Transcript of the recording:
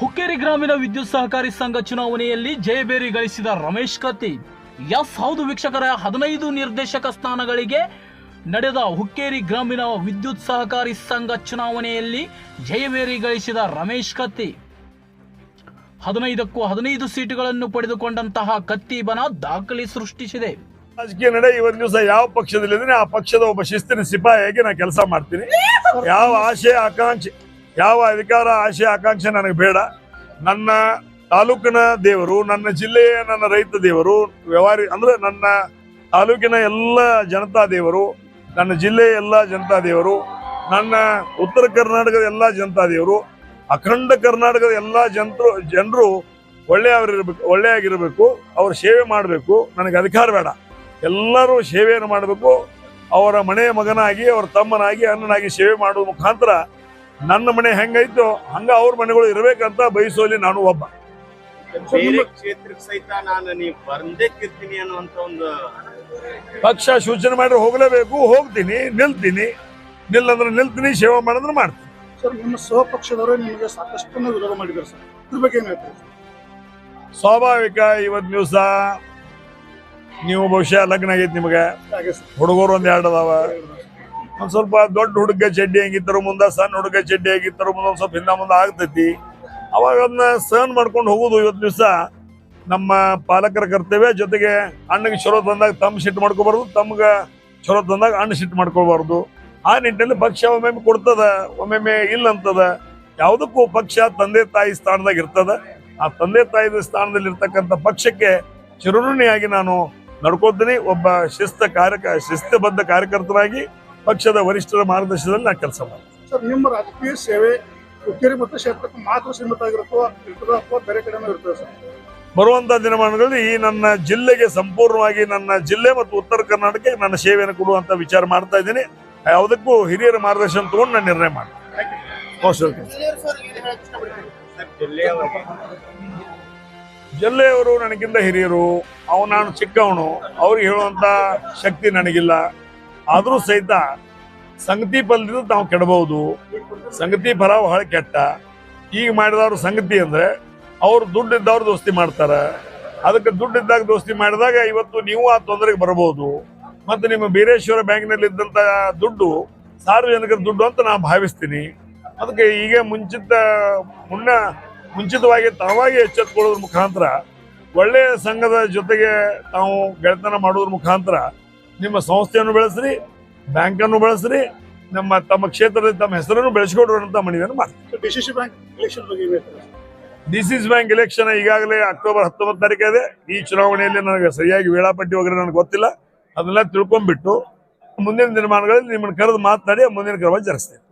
ಹುಕ್ಕೇರಿ ಗ್ರಾಮೀಣ ವಿದ್ಯುತ್ ಸಹಕಾರಿ ಸಂಘ ಚುನಾವಣೆಯಲ್ಲಿ ಜಯಬೇರಿ ಗಳಿಸಿದ ರಮೇಶ್ ಕತ್ತಿ ಎಸ್ ಹೌದು ವೀಕ್ಷಕರ ಹದಿನೈದು ನಿರ್ದೇಶಕ ಸ್ಥಾನಗಳಿಗೆ ನಡೆದ ಹುಕ್ಕೇರಿ ಗ್ರಾಮೀಣ ವಿದ್ಯುತ್ ಸಹಕಾರಿ ಸಂಘ ಚುನಾವಣೆಯಲ್ಲಿ ಜಯಬೇರಿ ಗಳಿಸಿದ ರಮೇಶ್ ಕತ್ತಿ. ಹದಿನೈದಕ್ಕೂ ಹದಿನೈದು ಸೀಟುಗಳನ್ನು ಪಡೆದುಕೊಂಡಂತಹ ಕತ್ತಿ ಬನ ದಾಖಲೆ ಸೃಷ್ಟಿಸಿದೆ. ರಾಜಕೀಯ ನಡೆ ಇವತ್ತು ದಿವಸ ಯಾವ ಪಕ್ಷದಲ್ಲಿ ಆ ಪಕ್ಷದ ಒಬ್ಬ ಶಿಸ್ತಿನ ಸಿಪಾಯಿಯಾಗಿ ನಾನು ಕೆಲಸ ಮಾಡ್ತೀನಿ. ಯಾವ ಆಶೆ ಆಕಾಂಕ್ಷೆ. ಯಾವ ಅಧಿಕಾರ ಆಶೆ ಆಕಾಂಕ್ಷೆ ನನಗೆ ಬೇಡ. ನನ್ನ ತಾಲೂಕಿನ ದೇವರು, ನನ್ನ ಜಿಲ್ಲೆಯ ನನ್ನ ರೈತ ದೇವರು, ವ್ಯವಹಾರಿ ಅಂದ್ರೆ ನನ್ನ ತಾಲೂಕಿನ ಎಲ್ಲ ಜನತಾ ದೇವರು, ನನ್ನ ಜಿಲ್ಲೆಯ ಎಲ್ಲ ಜನತಾ ದೇವರು, ನನ್ನ ಉತ್ತರ ಕರ್ನಾಟಕದ ಎಲ್ಲ ಜನತಾ ದೇವರು, ಅಖಂಡ ಕರ್ನಾಟಕದ ಎಲ್ಲ ಜನರು ಜನರು ಒಳ್ಳೆಯವರಿರ್ಬೇಕು ಒಳ್ಳೆಯಾಗಿರಬೇಕು ಅವ್ರು ಸೇವೆ ಮಾಡಬೇಕು, ನನಗೆ ಅಧಿಕಾರ ಬೇಡ. ಎಲ್ಲರೂ ಸೇವೆಯನ್ನು ಮಾಡಬೇಕು, ಅವರ ಮನೆಯ ಮಗನಾಗಿ, ಅವರ ತಮ್ಮನಾಗಿ, ಅಣ್ಣನಾಗಿ ಸೇವೆ ಮಾಡುವ ಮುಖಾಂತರ ನನ್ನ ಮನೆ ಹೆಂಗೈತೋ ಹಂಗ ಅವ್ರ ಮನೆಗಳು ಇರಬೇಕಂತ ಬಯಸೋಲಿ ನಾನು ಒಬ್ಬ. ಬೇರೆ ಕ್ಷೇತ್ರಕ್ಕೆ ಸಹಿತ ನಾನು ನೀವು ಬಂದೇಕಿರ್ತೀನಿ ಅನ್ನುವಂತ ಒಂದು ಪಕ್ಷ ಸೂಚನೆ ಮಾಡಿದ್ರೆ ಹೋಗಲೇಬೇಕು ಹೋಗ್ತೀನಿ ನಿಲ್ತೀನಿ. ನಿಲ್ಲಂದ್ರೆ ನಿಲ್ತೀನಿ ಸೇವೆ ಮಾಡಿದ್ರೆ ಮಾಡ್ತೀನಿ. ಸರ್ ನಿಮ್ಮ ಸ್ವಪಕ್ಷದವರು ನಿಮಗೆ ಸಾಕಷ್ಟು ವಿರೋಧ ಮಾಡಿದ್ದಾರೆ ಸರ್. ಇದ್ರ ಬಗ್ಗೆ ಏನ್ ಹೇಳ್ತೀರಿ ಸರ್? ಸ್ವಾಭಾವಿಕ ಇವತ್ತು ದಿವಸ ನೀವು ಬಹುಶಃ ಲಗ್ನ ಆಗೈತಿ ನಿಮಗೆ. ಹುಡುಗರು ಒಂದ್ ಎರಡು ಅದಾವ. ಒಂದ್ ಸ್ವಲ್ಪ ದೊಡ್ಡ ಹುಡುಗ ಚಡ್ಡಿ ಹೆಂಗಿತ್ತರು, ಮುಂದೆ ಸಣ್ಣ ಹುಡುಗ ಚಡ್ಡಿ ಹೆಂಗಿತ್ತರು, ಮುಂದೆ ಒಂದು ಸ್ವಲ್ಪ ಹಿಂದ ಮುಂದೆ ಆಗ್ತೈತಿ. ಅವಾಗ ಅದನ್ನ ಸಹನ್ ಮಾಡ್ಕೊಂಡು ಹೋಗುದು ಇವತ್ತು ದಿವಸ. ನಮ್ಮ ಪಾಲಕರ ಕರ್ತವ್ಯ, ಜೊತೆಗೆ ಅಣ್ಣಗೆ ಚಲೋ ತಂದಾಗ ತಮ್ಮ ಸಿಟ್ಟು ಮಾಡ್ಕೋಬಾರ್ದು, ತಮ್ಗೆ ಚಲೋ ತಂದಾಗ ಅಣ್ಣ ಸಿಟ್ಟು ಮಾಡ್ಕೋಬಾರ್ದು. ಆ ನಿಟ್ಟಿನಲ್ಲಿ ಪಕ್ಷ ಒಮ್ಮೊಮ್ಮೆ ಕೊಡ್ತದ, ಒಮ್ಮೊಮ್ಮೆ ಇಲ್ಲ ಅಂತದ. ಯಾವುದಕ್ಕೂ ಪಕ್ಷ ತಂದೆ ತಾಯಿ ಸ್ಥಾನದಾಗ ಇರ್ತದ. ಆ ತಂದೆ ತಾಯಿ ಸ್ಥಾನದಲ್ಲಿ ಇರ್ತಕ್ಕಂಥ ಪಕ್ಷಕ್ಕೆ ಚಿರುಣಿಯಾಗಿ ನಾನು ನಡ್ಕೋತೀನಿ. ಒಬ್ಬ ಶಿಸ್ತ ಕಾರ್ಯ ಶಿಸ್ತಬದ್ಧ ಕಾರ್ಯಕರ್ತನಾಗಿ ಪಕ್ಷದ ವರಿಷ್ಠರ ಮಾರ್ಗದರ್ಶನದಲ್ಲಿ ನಾನು ಕೆಲಸ ಮಾಡ್ತೀನಿ. ಸರ್ ನಿಮ್ಮ ರಾಜಕೀಯ ಸೇವೆ ಹುಕ್ಕೇರಿ ಮತ್ತು ಕ್ಷೇತ್ರಕ್ಕೆ ಮಾತ್ರ ಸೀಮಿತ ಆಗಿರುತ್ತೋ ಇರ್ತದ ಅಥವಾ ಬೇರೆ ಕಡೆನೂ ಇರ್ತದೆ ಸರ್? ಬರುವಂತ ದಿನಮಾನಗಳಲ್ಲಿ ಈ ನನ್ನ ಜಿಲ್ಲೆಗೆ ಸಂಪೂರ್ಣವಾಗಿ ನನ್ನ ಜಿಲ್ಲೆ ಮತ್ತು ಉತ್ತರ ಕರ್ನಾಟಕಕ್ಕೆ ನನ್ನ ಸೇವೆಯನ್ನು ಕೊಡುವಂತ ವಿಚಾರ ಮಾಡ್ತಾ ಇದ್ದೀನಿ. ಯಾವುದಕ್ಕೂ ಹಿರಿಯರ ಮಾರ್ಗದರ್ಶನ ತಗೊಂಡು ನಾನು ನಿರ್ಣಯ ಮೋಸ್ಟ್ ವೆಲ್ಕಮ್ ಸರ್ ಜಿಲ್ಲೆಯವರು ನನಗಿಂತ ಹಿರಿಯರು ಅವನು ನಾನು ಚಿಕ್ಕವನು ಅವ್ರಿಗೆ ಹೇಳುವಂತ ಶಕ್ತಿ ನನಗಿಲ್ಲ. ಆದರೂ ಸಹಿತ ಸಂಗತಿ ಫಲದಿಂದ ನಾವು ಕೆಡಬಹುದು. ಸಂಗತಿ ಫಲ ಬಹಳ ಕೆಟ್ಟ. ಈಗ ಮಾಡಿದವ್ರ ಸಂಗತಿ ಅಂದ್ರೆ ಅವ್ರು ದುಡ್ಡು ಇದ್ದವ್ರು ದೋಸ್ತಿ ಮಾಡ್ತಾರ. ಅದಕ್ಕೆ ದುಡ್ಡು ಇದ್ದಾಗ ದೋಸ್ತಿ ಮಾಡಿದಾಗ ಇವತ್ತು ನೀವು ಆ ತೊಂದರೆಗೆ ಬರಬಹುದು. ಮತ್ತೆ ನಿಮ್ಮ ಬೀರೇಶ್ವರ ಬ್ಯಾಂಕ್ನಲ್ಲಿ ಇದ್ದಂತ ದುಡ್ಡು ಸಾರ್ವಜನಿಕರ ದುಡ್ಡು ಅಂತ ನಾನು ಭಾವಿಸ್ತೀನಿ. ಅದಕ್ಕೆ ಈಗ ಮುಂಚಿತ, ಮುನ್ನ ಮುಂಚಿತವಾಗಿ ತಾವಾಗಿ ಎಚ್ಚೆತ್ಕೊಳ್ಳೋದ್ರ ಮುಖಾಂತರ ಒಳ್ಳೆಯ ಸಂಘದ ಜೊತೆಗೆ ತಾವು ಗೆಳೆತನ ಮಾಡೋದ್ರ ಮುಖಾಂತರ ನಿಮ್ಮ ಸಂಸ್ಥೆಯನ್ನು ಬೆಳೆಸ್ರಿ ಬ್ಯಾಂಕನ್ನು ಬೆಳೆಸ್ರಿ ನಮ್ಮ ತಮ್ಮ ಕ್ಷೇತ್ರದಲ್ಲಿ ತಮ್ಮ ಹೆಸರನ್ನು ಬೆಳೆಸ್ಕೊಡ್ರು ಅಂತ ಮನವಿಯನ್ನು ಮಾಡ್ತೀವಿ D C C bank election ಬಗ್ಗೆ ಬ್ಯಾಂಕ್ ಈಗಾಗಲೇ ಅಕ್ಟೋಬರ್ ಹತ್ತೊಂಬತ್ತು ತಾರೀಕು ಇದೆ. ಈ ಚುನಾವಣೆಯಲ್ಲಿ ನನಗೆ ಸರಿಯಾಗಿ ವೇಳಾಪಟ್ಟಿ ವಗैरे ನನಗೆ ಗೊತ್ತಿಲ್ಲ. ಅದನ್ನೆಲ್ಲ ತಿಳ್ಕೊಂಡ್ಬಿಟ್ಟು ಮುಂದಿನ ದಿನಮಾನಗಳಲ್ಲಿ ನಿಮ್ಮನ್ನು ಕರೆದು ಮಾತನಾಡಿ ಮುಂದಿನ ಕ್ರಮ ಜರುಗಿಸ್ತೇನೆ.